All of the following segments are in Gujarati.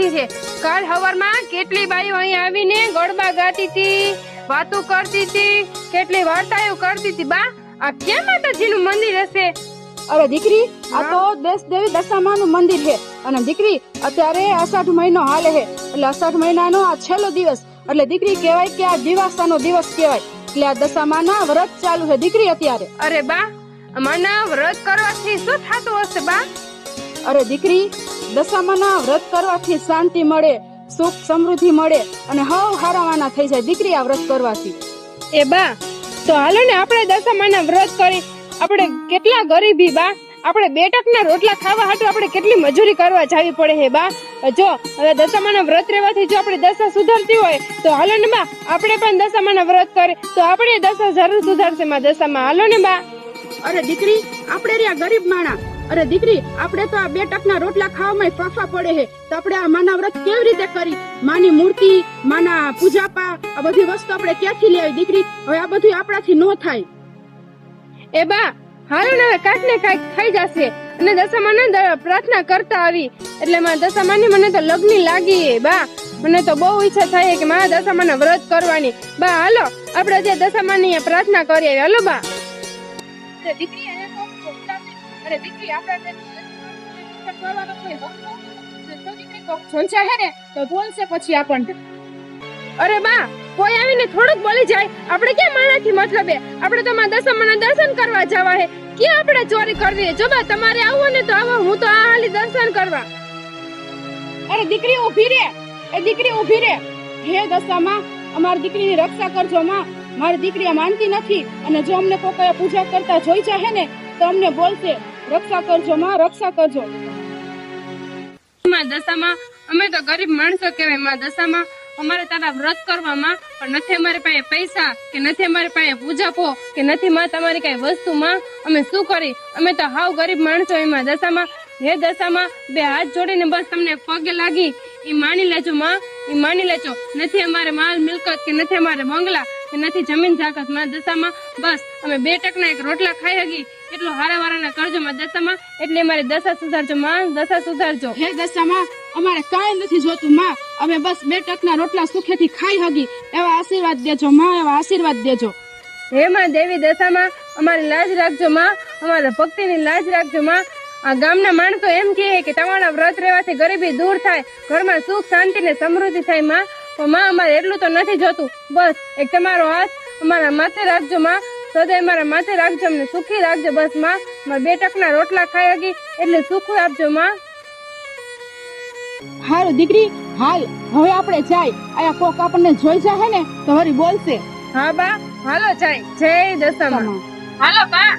એ બા આ ક્યાં માતાજીનું મંદિર છે. કાલ હવારમાં કેટલી બાઈઓ અહીં આવીને ગળબા ગાતી હતી? વાતો કરતી હતી કેટલી વાર્તાઓ કરતી હતી બા? આ ક્યાં માતાજીનું મંદિર હશે? અરે દીકરી આ તો દેશ દેવી દશામાનું મંદિર છે. અને દીકરી અત્યારે અષાઢ મહિનો હાલે છે. એટલે અષાઢ મહિનાનો આ છેલ્લો દિવસ. એટલે દીકરી કહેવાય કે આ દિવાસાનો દિવસ કહેવાય. એટલે આ દશામાના વ્રત ચાલુ છે દીકરી અત્યારે. અરે બા અમારના વ્રત કરવાથી શું થતું હશે બા? અરે દીકરી દશામાના વ્રત કરવાથી શાંતિ મળે સુખ સમૃદ્ધિ મળે અને હવ હારાવાના થઈ જાય દીકરી આ વ્રત કરવાથી. એ બા તો હાલો ને આપણે દશામાના વ્રત કરી આપણે કેટલા ગરીબી બા આપણે બે ટકના રોટલા ખાવા હાટુ આપણે કેટલી મજૂરી કરવા જાવી પડે હે બા? જો હવે દશામાના વ્રત રહેવાથી જો આપણે દશા સુધરતી હોય તો હાલો ને બા આપણે પણ દશામાના વ્રત કરી તો આપણે દશા જરૂર સુધરશે માં દશામાં. હાલો ને બા. અરે દીકરી આપણે રહ્યા ગરીબ માણા. અરે દીકરી આપણે તો આ બે ટકના રોટલા ખાવામાં ફાફા પડે હે. તો આપણે આ માના વ્રત કેવી રીતે કરી? માની મૂર્તિ માના પૂજાપા આ બધી વસ્તુ આપણે ક્યાંથી લેવી દીકરી? હવે આ બધું આપણાથી ન થાય. એ બા હાલો ને હવે કાંઈક ને કાંઈક થઈ જશે. અને દશામાના ને પ્રાર્થના કરતા આવી. એટલે માં દશામાની મને તો લગ્ન લાગી બા. મને તો બહુ ઈચ્છા થાય કે મારા દશામાના વ્રત કરવાની. બા હાલો આપણે જે દશામાની પ્રાર્થના કરીએ. આવી. હાલો બા. દીકરી અરે દીકરી આપણે કરવાનો કોઈ હક. તો દીકરી કોક જોનછા હે ને, તો બોલશે પછી આપણને. અરે બા, કોઈ આવીને થોડુંક બોલી જાય. આપણે ક્યાં માણાથી મતલબ? હે આપણે તો માં દશામાના દર્શન કરવા જવા હે. કે આપણે ચોરી કરવી? જો બા, તમારે આવો ને તો આવો, હું તો આ હાલી દર્શન કરવા. અરે દીકરી ઊભી રે. એ દીકરી ઊભી રે. હે દશામાં, અમારી દીકરીની રક્ષા કરજો માં. મારી દીકરી માનતી નથી. અને જો અમને કોઈ પૂજા કરતા જોઈ જાય ને, તો અમને બોલશે. રક્ષા કરજો, માં, રક્ષા કરજો. માં દશામાં અમે તો ગરીબ માણસો કહેવાય, માં દશામાં અમારે તારા વ્રત કરવામાં પણ નથી અમારી પાસે પૈસા કે નથી અમારી પાસે પૂજાપો કે નથી માં તમારી કઈ વસ્તુમાં અમે શું કરી? અમે તો હાવ ગરીબ માણસો એમાં દશામાં. હે દશામાં, બે હાથ જોડીને બસ તમને પગે લાગી. એ માની લેજો, માં. એ માની લેજો. નથી અમારે માલ મિલકત કે નથી અમારે બંગલા કે નથી જમીન જાગતમાં દશામાં. બસ, અમે બે ટકના એક રોટલા ખાઈ હગી. એટલો હારા વારાના કરજો માં દશામાં એટલે અમારે દશા સુધારજો માં. દશા સુધારજો. હે દશામાં અમારે કાંઈ નથી જોતું માં. અમે બસ બે ટકના રોટલા સુખેથી ખાઈ હગી. એવા આશીર્વાદ દેજો માં એવા આશીર્વાદ દેજો. હે માં દેવી દશામાં અમારી લાજ રાખજો માં. અમારા ભક્તિની લાજ રાખજો માં. આ ગામના માણસો એમ કહે કે તમારા વ્રત રહેવાથી ગરીબી દૂર થાય ઘરમાં સુખ શાંતિ ને સમૃદ્ધિ થાયમાં. પણ માં અમારે એટલું તો નથી જોતું. બસ એક તમારો હાથ અમારા માથે રાખજો માં. સદાય મારા માથે રાખજો અમને સુખી રાખજો બસમાં. મારા બે ટકના રોટલા ખાઈ ગઈ એટલે સુખું આપજો માં. હારું દીકરી હાલ હવે આપણે જાય આયા કોક આપણને જોઈ જાહે ને તો વળી બોલશે. હા બા. હાલો જાય જય દશામાં. હાલો બા.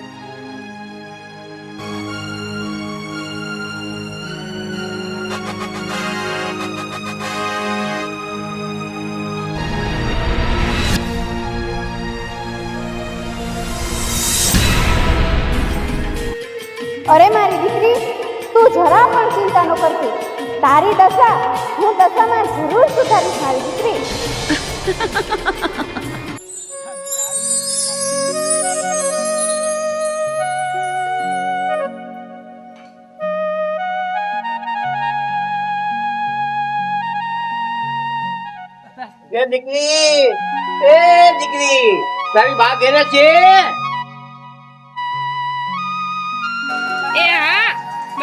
અરે મારી દીકરી, તું જરા પણ ચિંતા ન કરતી. તારી દશા, હું દશામાં જરૂર સુધારીશ, મારી દીકરી. દીકરી, એ દીકરી, તારી બા ઘેરે છે?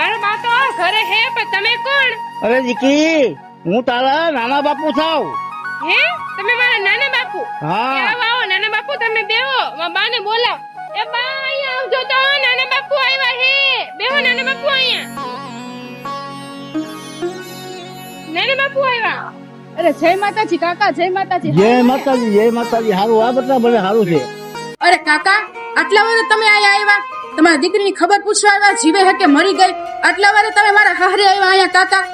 મારો બા તો ઘરે હે પણ તમે કોણ? અરે દીકરી હું તારા નાના બાપુ થાવ. હે? તમે મારા નાના બાપુ? હા. આવો આવો નાના બાપુ તમે બેહો. બાને બોલાવ. એ બા અહીંયા આવજો તો નાના બાપુ આવ્યા હે. બેહો નાના બાપુ અહીંયા. નાના બાપુ આવ્યા. અરે જય માતાજી કાકા જય માતાજી. જય માતાજી જય માતાજી. હારું આ બધા મને હારું છે. અરે કાકા આટલા વર્ષ તમે અહીંયા આવ્યા? તમારી દીકરીની ખબર પૂછવા આવ્યા જીવે હે કે મરી ગઈ? આટલા વારે તમે મારા હારે આવ્યા અહીંયા કાકા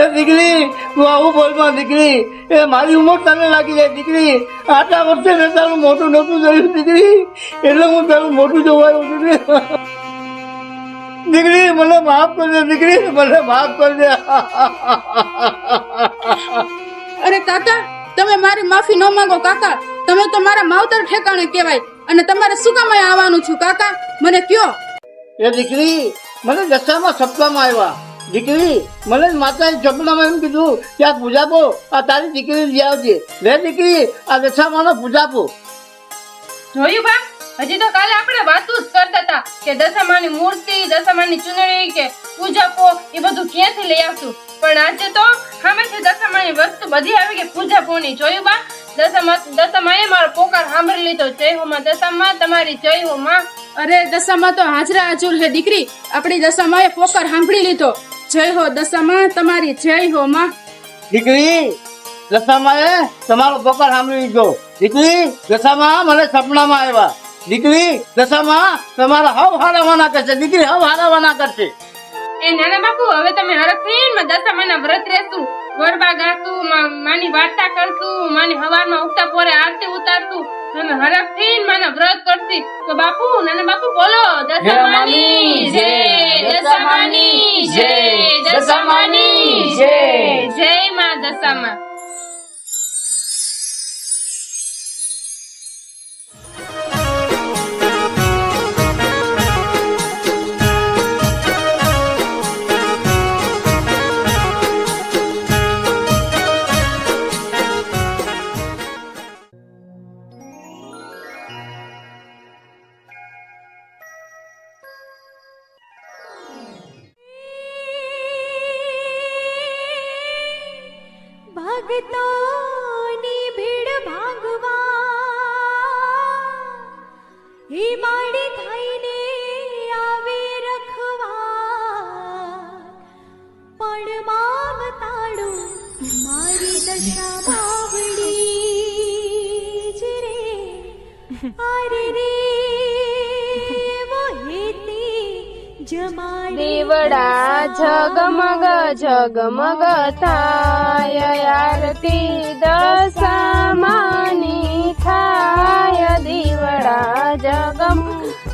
એ દીકરી તું આવું બોલમાં દીકરી. એ મારી ઉંમર તને લાગી જાય દીકરી. આટલા વર્ષે મેં તારું મોટું નહોતું જોયું દીકરી. એટલે હું તારું મોટું જોવાનું દીકરી. દીકરી મને માફ કરજે દીકરી. મને માફ કરજે. અરે કાકા તમે મારી માફી ન માંગો કાકા. તમે તો મારા માવતર ઠેકાણે કહેવાય. અને તમારે શું કામ આવવાનું છું કાકા? મને કયો. એ દીકરી મને દશામાં સપનામાં આવ્યા. દીકરી મને માતાએ સપનામાં એમ કીધું કે આ પૂજાપો આ તારી દીકરી લઈ આવજે. લે દીકરી આ દશામાનો પૂજાપો જોયું બા? હજી તો કાલે આપણે વાતો જ કરતા હતા કે દશામાની મૂર્તિ દશામાની ચૂંટણી કે પૂજાપો એ બધું ક્યાંથી લઈ આવશું? પણ આજે તો હંમેશા દશામાની વસ્તુ બધી આવી ગઈ. પૂજાપોની જોયું બા? દશામા દશામાએ મારો પોકાર સાંભળી લીધો. જય હો માં દશામાં તમારી જય હો માં. અરે દશામાં તો હાજરા હાજર હે દીકરી. આપણી દશામાએ પોકાર સાંભળી લીધો. જય હો દશામાં તમારી જય હો માં. દીકરી દશામાએ તમારો પોકાર સાંભળી લીધો. દીકરી દશામાં મને સપનામાં આવ્યા. દીકરી દશામાં તમારા હવ હારાવાના કરશે. દીકરી હવ હારાવાના કરશે. એ નાના બાપુ, હવે તમે હરખ થઈને માં દશામાના વ્રત રહેશું. ગરબા ગાશું માની વાર્તા કરશું, માની હવારમાં ઉગતા પોરે આરતી ઉતારશું. તમે હરખ થઈને માના વ્રત કરશી. તો બાપુ, નાના બાપુ, બોલો, દશામાની જય દશામાની જય દશામાની જય જય માં દશામાં. થાય આરતી દશામાની થાય દીવડા જગમ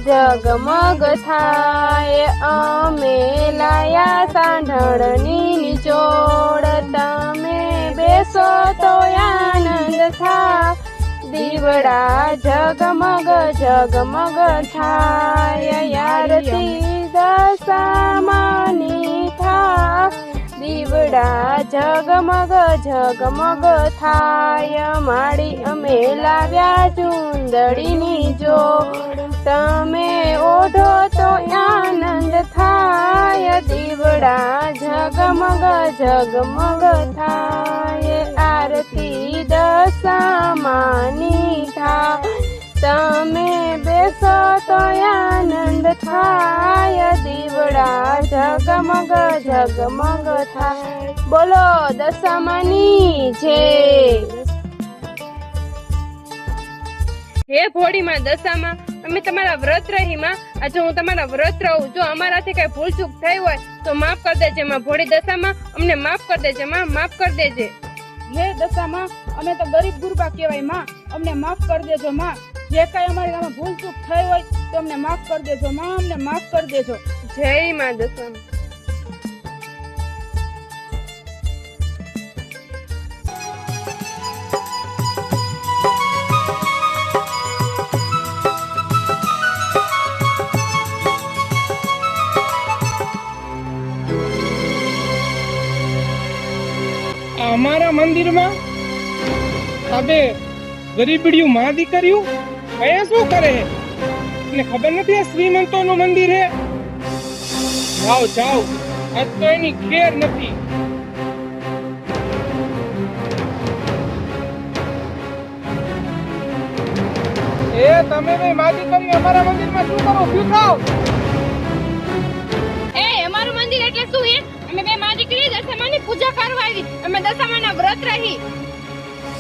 જગમગ થાય અમે લાયા સાંઢળની નિચોડ તમે બેસો તો આનંદ થા દીવડા જગમગ જગમગ થાય આરતી દશામાની થા દીવડા જગમગ જગમગ થાય. માડી અમે લાવ્યા ચુંદડીની જો તમે ઓઢો તો આનંદ થાય. દીવડા જગમગ જગમગ થાય. આરતી દશામાની થા તમે બેસો તો આનંદ થાય દીવડા જગમગ જગમગ થાય. બોલો દશામાની જય હે ભોળીમાં દશામાં અમે તમારા વ્રત રહી માં આજે હું તમારા વ્રત રહું. જો અમારાથી કઈ ભૂલ ચૂક થઈ હોય તો માફ કરી દેજે માં ભોળી દશામાં. અમને માફ કરી દેજે માં માફ કરી દેજે. હે દશામાં અમે તો ગરીબ ગુરબા કહેવાયમાં. અમને માફ કરી દેજો માં. જે કાંઈ અમારી ગામમાં ભૂલ ચૂક થઈ હોય તો અમને માફ કરી દેજો માં અમને માફ કરી દેજો. જય માં દશામાં અમારા મંદિરમાં આ ગરીબડિયું ગરીબડીયું માં દીકરીઓ કયા શું કરે છે અને ખબર નથી આ શ્રીમંતોનું મંદિર હે જાઓ જાઓ આજ તો એની ખેર નથી એ તમે બે માં દીકરી અમારા મંદિરમાં શું કરો ભૂખાઓ એ અમારું મંદિર એટલે શું એ અમે બે માં દીકરી દશામાની પૂજા કરવા આવી અમે દશામાના વ્રત રહી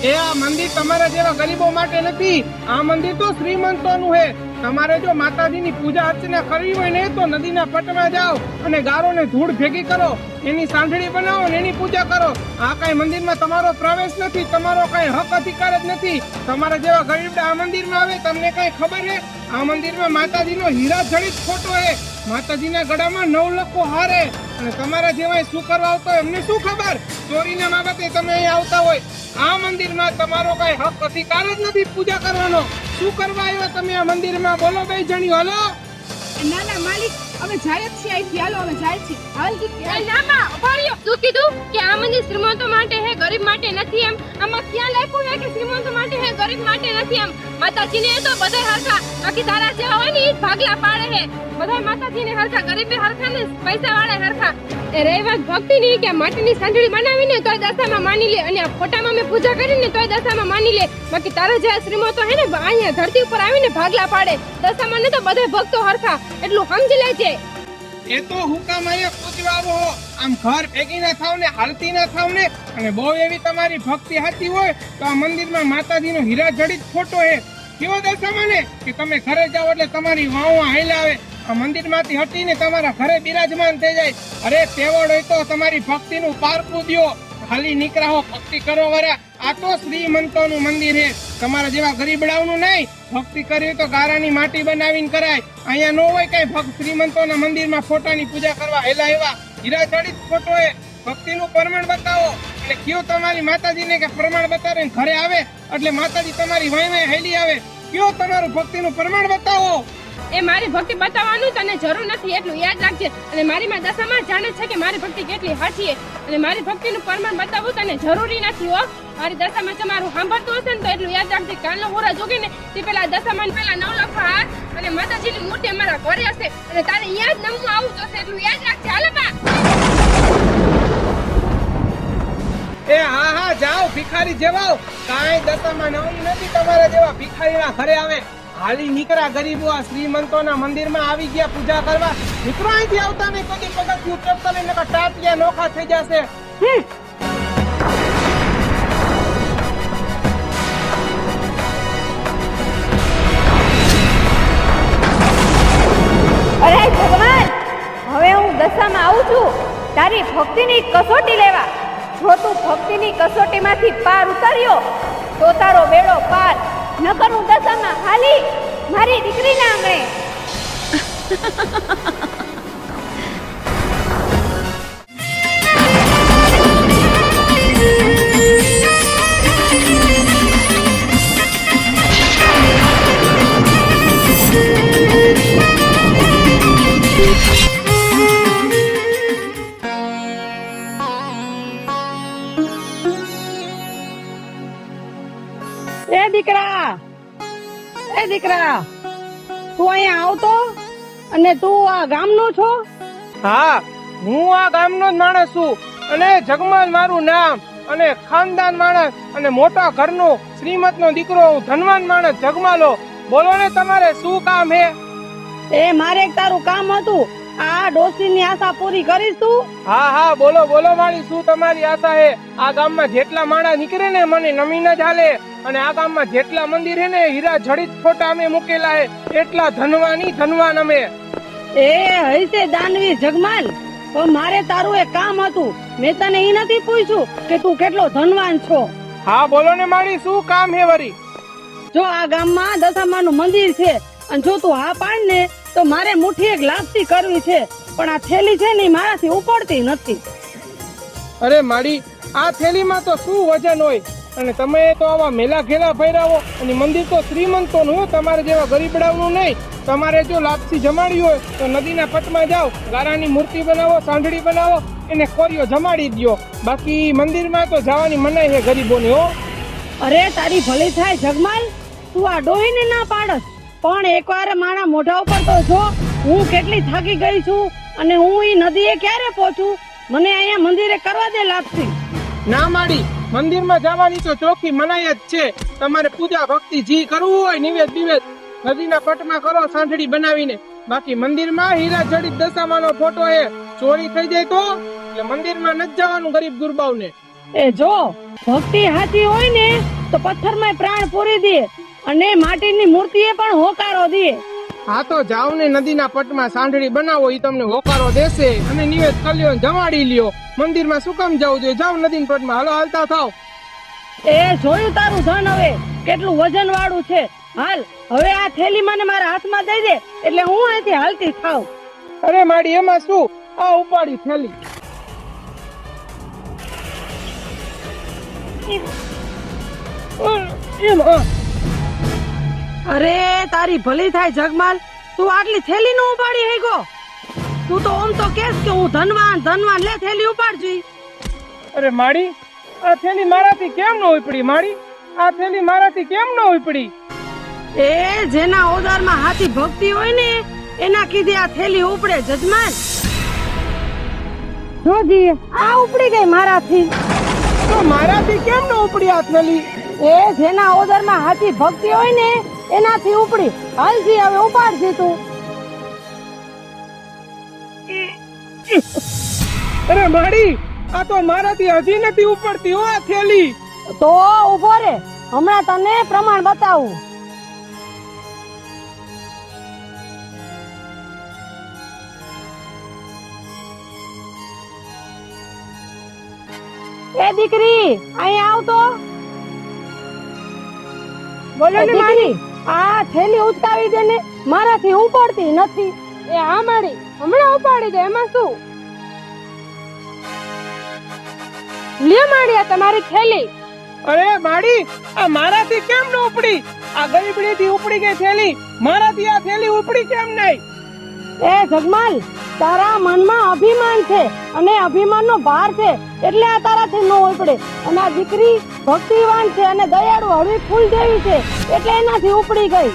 એ આ મંદિર તમારા જેવા ગરીબો માટે નથી. આ મંદિર તો શ્રીમંતોનું છે તમારે જો માતાજીની પૂજા અર્ચના કરવી હોય ને, તો નદીના પટમાં જાઓ અને ગારોને ધૂળ ભેગી કરો. એની સાંઠળી બનાવો ને એની પૂજા કરો. આ કઈ મંદિરમાં તમારો પ્રવેશ નથી, તમારો કઈ હક અધિકાર જ નથી. તમારા જેવા ગરીબ આ મંદિરમાં આવે, તમને કઈ ખબર છે? આ મંદિરમાં માતાજીનો હીરા જડિત ફોટો છે. માતાજીના ગળામાં નવ લખો હારે. અને તમારા જેવા શું કરવા આવતો હોય, એમને શું ખબર? ચોરીના બાબતે તમે અહીં આવતા હોય. આ મંદિરમાં તમારો કઈ હક અધિકાર જ નથી પૂજા કરવાનો. શું કરવા આવ્યો તમે આ મંદિરમાં? બોલો બે જણી હલો. ના ના માલિક અમે જાય જ છીએ અહીંથી હાલો અમે જાય છીએ. હાલ હાલ. ના બા તું કીધું કે આ મંદિર શ્રીમંતો માટે હે ગરીબ માટે નથી એમ. આમાં ક્યાં લખ્યું હે કે શ્રીમંતો માટે હે ગરીબ માટે નથી એમ? માતાજીને તો બધાય હરખા બાકી તારા જેવા હોય ને ભાગલા પાડે હે. બધા માતાજીને હરખા ગરીબ હરખા ને પૈસા વાળા હરખા. એ રહી વાત ભક્તિ ની કે માટીની સાંજળી બનાવીને તોય દશામાં માની લે અને આ ફોટામાં મેં પૂજા કરીને તોય દશામાં માની લે. બાકી તારા જેવા શ્રીમંતો હે ને અહીંયા ધરતી ઉપર આવીને ભાગલા પાડે. દશામાં ને તો બધા ભક્તો હરખા. એટલું સમજી લેજે એ તો હુકામ અહીંયા પૂછવા હો. આમ ઘર ભેગી ના થાવ ને, હાલતી ના થાવ ને, અને બહુ એવી તમારી ભક્તિ સાચી હોય, તો આ મંદિરમાં માતાજીનો હીરા જડિત ફોટો હે. કેવો દશામાં ને? કે તમે ઘરે જાઓ એટલે તમારી વાહો હાઈલા આવે. આ મંદિરમાંથી હટીને તમારા ઘરે બિરાજમાન થઈ જાય. અરે, તેવડ હોય તો તમારી ભક્તિનું પારકું દ્યો. ખાલી નીકળાઓ ભક્તિ કરો વરા. આ તો શ્રીમંતોનું મંદિર હે. તમારા જેવા ગરીબડાઓનું નહીં. ભક્તિ કરી તો ગારાની માટી બનાવીને કરાય. અહીંયા ન હોય કઈ ભક્ત શ્રીમંતોના મંદિરમાં ફોટાની પૂજા કરવા હેલા એવા. હીરા ચડિત ફોટો એ ભક્તિનું પ્રમાણ બતાવો. અને કયો તમારી માતાજીને કે પ્રમાણ બતાવીને ઘરે આવે, એટલે માતાજી તમારી વાય વાય હેલી આવે. કયો તમારું ભક્તિનું પ્રમાણ બતાવો? એ મારી ભક્તિ બતાવવાનું તને જરૂર નથી, એટલું યાદ રાખજે. અને મારી માં દશામાં જાણે છે કે મારી ભક્તિ કેટલી હાચી અને મારી ભક્તિનું પ્રમાણ બતાવવું તને જરૂરી નથી હો. મારી દશામાં તમારું સાંભળતું હશે ને તો એટલું યાદ રાખજે. કાલનો હોરા જોગી ને, તે પેલા દશામાં પેલા નવ લખ હાથ અને માતાજીની મૂર્તિ અમારા ઘરે હશે. અને તારે જ નમવું આવું જોશે એટલું યાદ રાખજે. હાલ બા. એ હા હા, જાઓ, ભિખારી જેવાઓ કાંઈ દશામાં નવું નથી, તમારા જેવા ભિખારીના ઘરે આવે. હાલી નીકળ્યા ગરીબો આ શ્રીમંતોના મંદિરમાં આવી ગયા પૂજા કરવા. મિત્રો, અહીંથી આવતા નહીં કદી પગથિયું ચડતા નહીં નકર ટાટિયા નોખા થઈ જશે. અરે ભગવાન, હવે હું દશામાં આવું છું. તારી ભક્તિની કસોટી લેવા. જો તું ભક્તિની કસોટીમાંથી પાર ઉતાર્યો, તો તારો બેડો પાર નકર હું દશામાં હાલી મારી દીકરીના આંગણે. અને તું આ ગામનો છો? હા હું આ ગામનો જ માણસ છું. અને જગમાન મારું નામ અને ખાનદાન માણસ અને મોટા ઘરનો શ્રીમતનો દીકરો હું ધનવાન માણસ જગમાલો. બોલો ને તમારે શું કામ હે? એ મારે એક તારું કામ હતું. આ ડોસીની આશા પૂરી કરીશ તું? હા હા બોલો બોલો મારી શું તમારી આશા હે? આ ગામમાં જેટલા માણસ નીકળે ને મને નમીને જ હાલે અને આ ગામમાં જેટલા મંદિર હે ને હીરા જડિત ફોટા અમે મૂકેલા હે એટલા ધનવાની ધનવાન અમે. એ હૈસે દાનવી જગમાન. પણ મારે તારું એક કામ હતું. મેં તને એ નથી પૂછ્યું કે તું કેટલો ધનવાન છો. હા બોલો ને મારી શું કામ હે વરી? જો આ ગામમાં દશામાનું મંદિર છે અને જો તું હા પાડ ને તો મારે મુઠ્ઠી એક લાપસી કરવી છે. પણ આ થેલી છે ને મારાથી ઉપડતી નથી. અરે માડી આ થેલીમાં તો શું વજન હોય? અને તમે તો આવા મેલા ઘેલા ફેરાવો અને મંદિર તો શ્રીમંતોનું હોય તમારે જેવા ગરીબડાઓનું નહીં. તમારે જો લાપસી જમાડી હોય તો નદીના પટમાં જાઓ ગારાની મૂર્તિ બનાવો સાંઢળી બનાવો એને કોરીઓ જમાડી દ્યો. બાકી મંદિરમાં તો જવાની મનાઈ છે ગરીબોની હો. અરે તારી ભલે થાય જગમાલ. તું આ ડોહીને ના પાડસ. પણ એકવાર મારા મોઢા ઉપર તો જો હું કેટલી થાકી ગઈ છું અને હું એ નદીએ ક્યારે પહોંચું? મને અહીંયા મંદિરે કરવા દે લાપસી. ના માડી. મંદિરમાં જવાની તો ચોખ્ખી મનાય જ છે. તમારે પૂજા ભક્તિ જી કરવું હોય, નિવેદ બિવેદ. નદીના પટમાં કરો સાંઢળી બનાવીને. બાકી મંદિરમાં હીરા જડિત દશામાનો ફોટો એ ચોરી થઈ જાય તો? એટલે મંદિરમાં નથી જવાનું ગરીબ ગુરબાવને એ જો, ભક્તિ હાથી હોય ને, તો પથ્થરમાં પ્રાણ પૂરી દે અને માટીની મૂર્તિએ પણ હોકારો દે. હા તો જાઓ ને નદીના પટમાં સાંઢળી બનાવો એ તમને હોકારો દેશે અને નિવેદ કર્યો ને જમાડી લ્યો. મંદિરમાં શું કામ જવું જોઈએ? જાઓ નદીના પટમાં. હાલો હાલતા થાવ એ જોયું તારું ધન હવે? કેટલું વજન વાળું છે? હાલ હવે આ થેલી મને મારા હાથમાં દઈ દે એટલે હું અહીંથી હાલતી થાવ અરે માડી એમાં શું? આ ઉપાડી થેલી. એમ અરે તારી ભલી થાય જગમાલ. તું આટલી થેલી નું ઉપાડી હઈ ગો તું તો ઓમ તો કેસ કે હું ધનવાન ધનવાન લે થેલી ઉપાડજી. અરે માડી આ થેલી મારાથી કેમ ન ઉપડી માડી? આ થેલી મારાથી કેમ ન ઉપડી? એ જેના ઓદારમાં હાથી ભક્તિ હોય ને એના કીધે આ થેલી ઉપડે જજમાન જોજી આ ઉપડી ગઈ મારાથી. તો મારાથી કેમ ન ઉપડી આ થેલી? એ જેના ઓદરમાં હાથી ભક્તિ હોય ને એનાથી ઉપડી હાલજી હવે ઉપાડજી તું. અરે માડી આ તો મારાથી હજી નથી ઉપડતી હો આ થેલી. તો ઊભો રે હમણાં તને પ્રમાણ બતાવું. એ દીકરી અહીંયા આવતો. બોલો ને મારી. આ થેલી ઉચકાવી દે ને મારાથી ઉપાડતી નથી. એ હા મારી હમણાં ઉપાડી દે એમાં શું? લે આ તમારી થેલી. અરે માડી આ મારાથી કેમ ન ઉપડી? આ ગરીબડીથી ઉપડી ગઈ થેલી મારાથી આ થેલી ઉપડી કેમ નહીં? એ જગમાલ તારા મનમાં અભિમાન છે અને અભિમાનનો ભાર છે એટલે આ તારાથી ન ઉપડે. અને આ દીકરી ભક્તિવાન છે અને દયાળુ હળવી ફૂલ જેવી છે એટલે એનાથી ઉપડી ગઈ.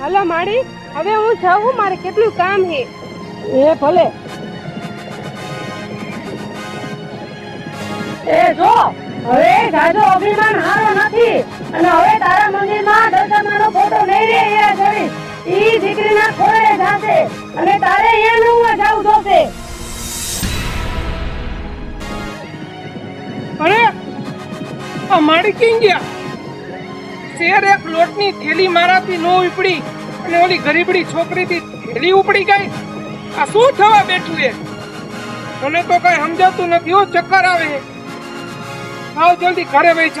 હાલો મારી હવે હું જાઉં મારે કેટલું કામ છે એ ભલે. એ જો હવે જાજો અભિમાન હારો નથી. અને હવે તારા મંદિરમાં દર્શન ફોટો લઈ રે એ ઈ દીકરીના ખોળે જાશે. અને તારે એમ રૂમમાં જાવું જોશે અરે, આ માડી કિંગ ગયા. શેર એક લોટની થેલી મારાથી નો ઉપડી અને ઓલી ગરીબડી છોકરીથી થેલી ઉપડી ગઈ. આ શું થવા બેઠું એ? મને તો કઈ સમજાતું નથી હો, ચક્કર આવે. આવ જલ્દી ઘરે વહી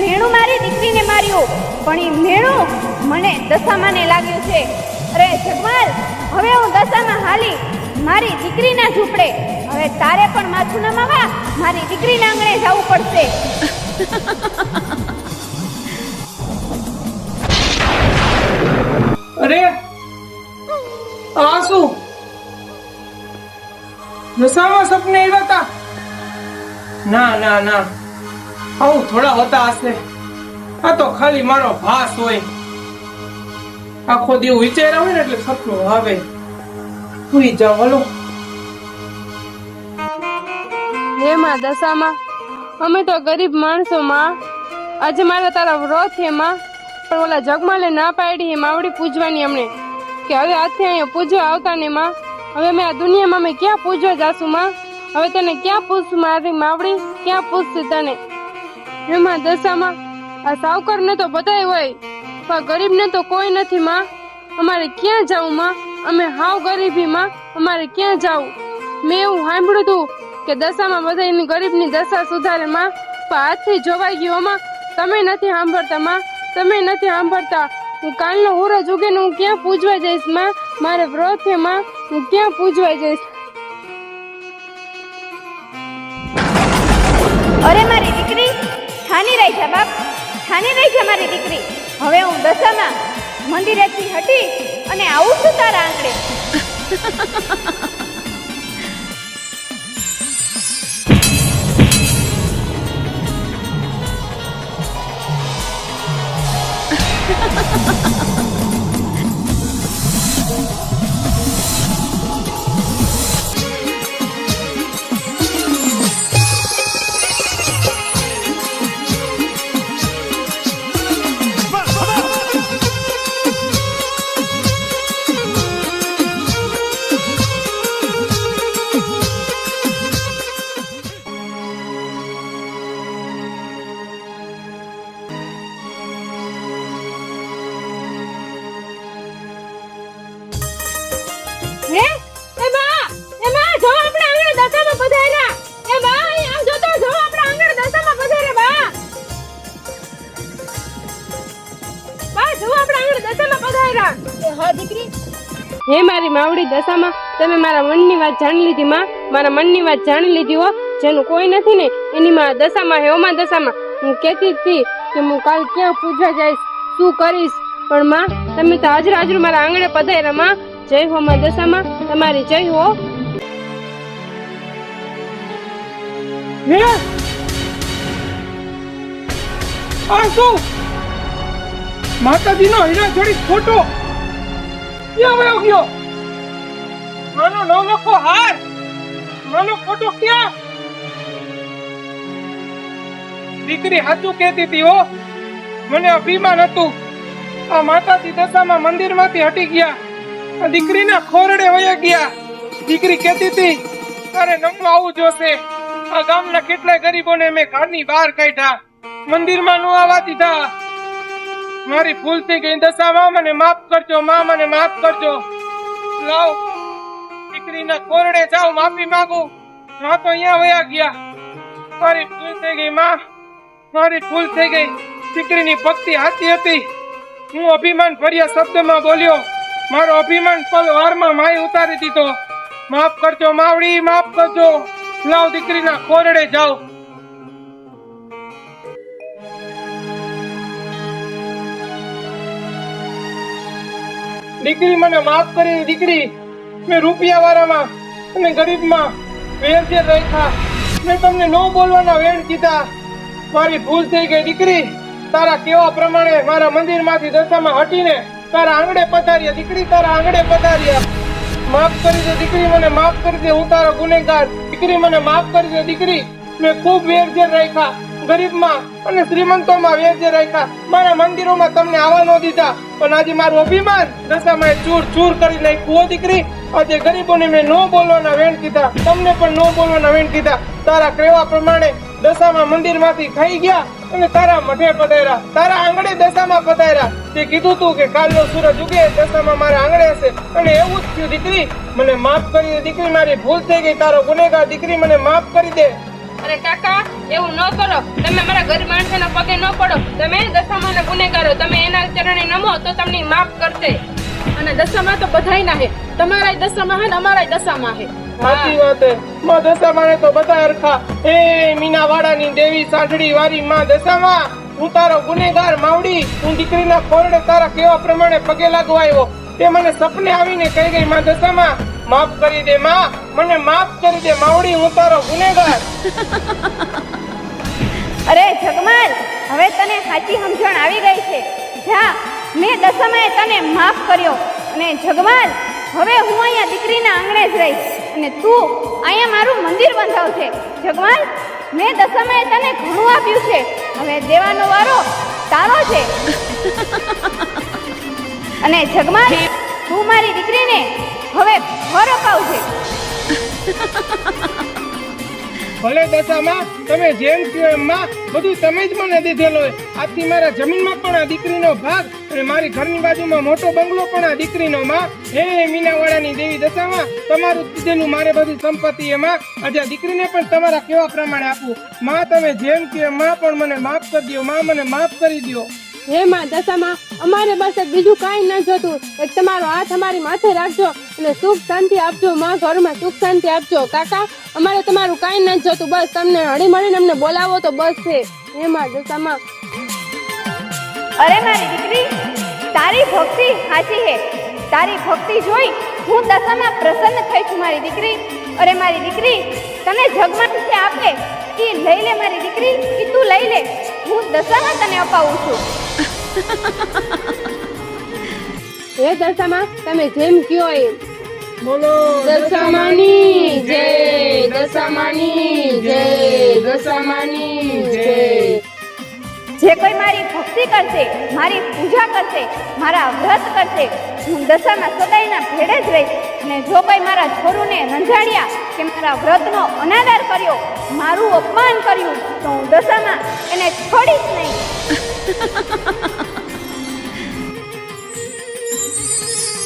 મેણું મારી દીકરીને માર્યું. પણ એ મેણું મને દશામાને લાગ્યું છે. અરે જગમાલ હવે હું દશામાં હાલી મારી દીકરીના ઝૂંપડે. હવે તારે પણ માથું માવા મારી દીકરીના આંગણે જવું પડશે. અરે, આ શું? દશામાં સપને આવ્યા હતા ના ના ના. આવું થોડા હોતા હશે. આ તો ખાલી મારો ભાસ હોય. આખો દીવ વિચાર આવે ને એટલે સપનું આવે. સુઈ જાવ હલો. હે માં દશામાં, અમે તો ગરીબ માણસો માં. આજે મારા તારા વ્રત હે માં. પણ ઓલા જગમાલે ના પાડી હે માવડી પૂજવાની અમને. કે હવે આજથી અહીંયા પૂજવા આવતા ને માં. હવે મેં આ દુનિયામાં અમે ક્યાં પૂજવા જાશું માં? હવે તને ક્યાં પૂછશું મારી માવડી? ક્યાં પૂછશું તને? હે માં દશામાં આ સાવકાર ને તો બધાય હોય, પણ ગરીબ ને તો કોઈ નથી માં. અમારે ક્યાં જવું માં? અમે હાવ ગરીબી માં, અમારે ક્યાં જવું મેં એવું સાંભળ્યું હતું કે દશામાં બધા એની ગરીબની દશા સુધારે માં, પણ આજથી જોવાઈ ગયો માં તમે નથી સાંભળતા માં, તમે નથી સાંભળતા. હું કાલનો હુરજ ઉગીને હું ક્યાં પૂજવા જઈશમાં? મારે વ્રત છે માં, હું ક્યાં પૂજવા જઈશ? અરે મારી છાની રહી છે, બાપ. છાની રહી છે મારી દીકરી. હવે હું દશામાં મંદિરેથી હટી અને આવું છું તારા આંગણે. હા દીકરી. હે મારી માવડી દશામાં તમે મારા મનની વાત જાણી લીધી માં. મારા મનની વાત જાણી લીધી હો જેનું કોઈ નથી ને એની માં દશામાં હે ઓમાં દશામાં. હું કહેતી હતી કે હું કાલ ક્યાં પૂજવા જઈશ શું કરીશ? પણ માં તમે તો હાજર હાજર મારા આંગણે પધાર્યા માં. જય હો માં દશામાં. તમારી જય હો. આ શું? માતાજીનો હીરા જોડી ફોટો ક્યાં વયો ગયો? માનો નવ લખો હાર. માનો ફોટો ક્યાં? દીકરી સાચું કહેતી હતી હો. મને અભિમાન હતું. આ માતાજી દશામાં મંદિરમાંથી હટી ગયા. આ દીકરીના ખોરડે વયા ગયા. દીકરી કહેતી હતી, તારે નમવું આવું જોશે. આ ગામના કેટલાય ગરીબોને મેં ઘરની બહાર કાઢ્યા. મંદિરમાં નો આવવા દીધા. મારી ભૂલ થઈ ગઈ. દશામાં મને માફ કરજો માં મને માફ કરજો. લાવ, દીકરીના કોરડે જાવ, માફી માંગુ. માં તો અહીંયા વયા ગયા. મારી ભૂલ થઈ ગઈ, માં. મારી ભૂલ થઈ ગઈ. દીકરીની ભક્તિ હાથી હતી. હું અભિમાન ભર્યા શબ્દમાં બોલ્યો, મારો અભિમાન પલ વારમાં માય ઉતારી દીધો. માફ કરજો, માવડી, માફ કરજો. લાવ, દીકરીના કોરડે જાઓ દીકરી મને માફ કરી દીકરી મેં રૂપિયા વાળામાં અને ગરીબમાં વેરજેર રાખ્યા. મેં તમને ન બોલવાના વેણ કીધા. મારી ભૂલ થઈ ગઈ દીકરી. તારા કેવા પ્રમાણે મારા મંદિરમાંથી દશામાં હટીને તારા આંગણે પધાર્યા. દીકરી, તારા આંગણે પધાર્યા. માફ કરી દે દીકરી, મને માફ કરી દે. હું તારો ગુનેગાર. દીકરી, મને માફ કરી દે દીકરી. મેં ખૂબ વેરજેર રાખ્યા. ગરીબમાં અને શ્રીમંતોમાં વેરઝેર રાખ્યા. મારા મંદિરોમાં તમને આવવા ન દીધા. પણ આજે મારું અભિમાન દશામાં ચૂર ચૂર કરી નાખ્યું. હો દીકરી, આજે ગરીબોને મેં ન બોલવાના વેણ કીધા. તમને પણ ન બોલવાના વેણ કીધા. તારા કહેવા પ્રમાણે દશામાં મંદિરમાંથી ખાઈ ગયા અને તારા મઠે પધાર્યા. તારા આંગણે દશામાં પધાર્યા. તે કીધું તું કે કાલનો સૂરજ ઉગે, દશામાં મારા આંગણે હશે. અને એવું જ થયું, દીકરી. મને માફ કરી દે. દીકરી, મારી ભૂલ થઈ ગઈ. તારો ગુનેગાર દીકરી મને માફ કરી દે. અરે કાકા, એવું ન કરો. તમે મારા ગરીબ માણસોના પગે ન પડો. તમે દશામાં ગુનેગારો. તમે એના ચરણે નમો તો તમને માફ કરશે. અને દશામાં તો બધાય ના હે. તમારાય દશામાં હે ને અમારાય દશામાં હે. સાચી વાત હે. માં દશામાં તો બધા હરખા. હે મીનાવાડાની દેવી સાંઠડી વારી માં દશામાં. હું તારો ગુનેગાર માવડી. હું દીકરીના ખોરડે તારા કેવા પ્રમાણે પગે લાગવા આવ્યો. તે મને સપને આવીને કહી ગઈ માં દશામાં. માફ કરી દે માં. મને માફ કરી દે માવડી હું તારો ગુનેગાર. અરે જગમાન હવે તને સાચી સમજણ આવી ગઈ છે. જા મેં દસમાએ તને માફ કર્યો. અને જગમાન હવે હું અહીંયા દીકરીના આંગણે જ રહીશ. અને તું અહીંયા મારું મંદિર બંધાવશે જગમાન મેં દસમાએ તને ઘણું આપ્યું છે. હવે દેવાનો વારો તારો છે. અને જગમાન તું મારી દીકરીને હવે ઘર અપાવજે. ભલે દશામાં તમે જેમ કહો એમ માં, બધું તમે જ મને દીધેલો આજથી મારા જમીનમાં પણ આ દીકરીનો ભાગ અને મારી ઘરની બાજુમાં મોટો બંગલો પણ આ દીકરીનો માં. હે મીનાવાળાની દેવી દશામાં, તમારું દીધેલું મારે બધી સંપત્તિ એમાં આજે આ દીકરીને પણ તમારા કેવા પ્રમાણે આપું? માં, તમે જેમ કહો માં, પણ મને માફ કરી દો માં, મને માફ કરી દો હે માં દશામાં, અમારે પાસે બીજું કાંઈ ન જોતું. એક તમારો હાથ અમારી માથે રાખજો અને સુખ શાંતિ આપજો માં, ઘરમાં સુખ શાંતિ આપજો. કાકા, અમારે તમારું કાંઈ ન જોતું. બસ તમને હળી મળીને અમને બોલાવો તો બસ છે. હે માં દશામાં. અરે મારી દીકરી, તારી ભક્તિ સાચી હે. તારી ભક્તિ જોઈ હું દશામાં પ્રસન્ન થઈ છું મારી દીકરી. અરે મારી દીકરી, તને જગમાં છે આપે. કે લઈ લે મારી દીકરી કે તું લઈ લે. હું દશામાં તને અપાવું છું. હે દશામાં તમે જેમ કયો એમ. બોલો દશામાની જય દશામાની જય દશામાની જય. જે કોઈ મારી ભક્તિ કરશે મારી પૂજા કરશે મારા વ્રત કરશે હું દશામાં સદાયના ભેડે જ રહીશ. અને જો કોઈ મારા છોરુને રંજાડ્યા કે મારા વ્રતનો અનાદર કર્યો મારું અપમાન કર્યું તો હું દશામાં એને છોડીશ નહીં.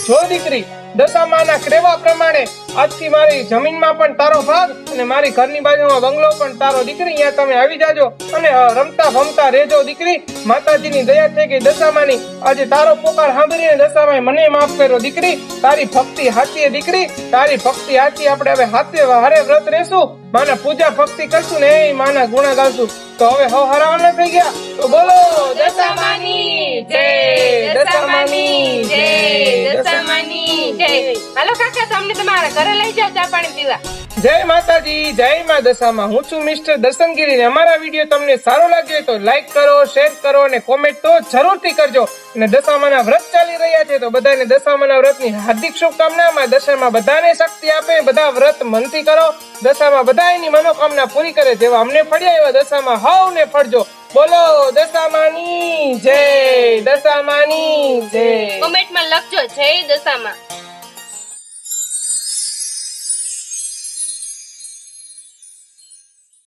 જો દીકરી દશામાના કહેવા પ્રમાણે આજથી મારી જમીનમાં પણ તારો ભાગ અને મારી ઘરની બાજુમાં બંગલો પણ તારો દીકરી, અહીંયા તમે આવી જાજો અને રમતા ભમતા રહેજો દીકરી. માતાજીની દયા થઈ ગઈ દશામાની આજે તારો પોકાર સાંભળીને દશામાએ મને માફ કર્યો દીકરી. તારી ભક્તિ હાચી દીકરી. તારી ભક્તિ હાચી. આપણે હવે હાથે હારે વ્રત રહેશું. માના પૂજા ભક્તિ કરશું ને એ માના ગુણા ગાશું તો હવે હવ હરાવાના થઈ ગયા. તો બોલો દશામાની જય દશામાની જય દશામાની જય. હાલો કાકા તમને તમારા ઘરે લઈ જાઓ ચા પાણી પીવા. જય માતાજી, જય માં દશામાં. હું છું મિસ્ટર દર્શનગીરી અમારા વીડિયો તમને સારો લાગ્યો તો લાઈક કરો, શેર કરો અને કોમેન્ટ તો જરૂરથી કરજો. અને દશામાના વ્રત ચાલી રહ્યા છે તો બધાને દશામાના વ્રતની હાર્દિક શુભકામનામાં દશામાં બધાને શક્તિ આપે, બધા વ્રત મનથી કરો. દશામાં બધા એની મનોકામના પૂરી કરે જેવા અમને ફળ્યા એવા દશામાં હવને ફળજો. બોલો, દશામાની જય દશામાની જય. કોમેન્ટમાં લખજો, જય દશામાં.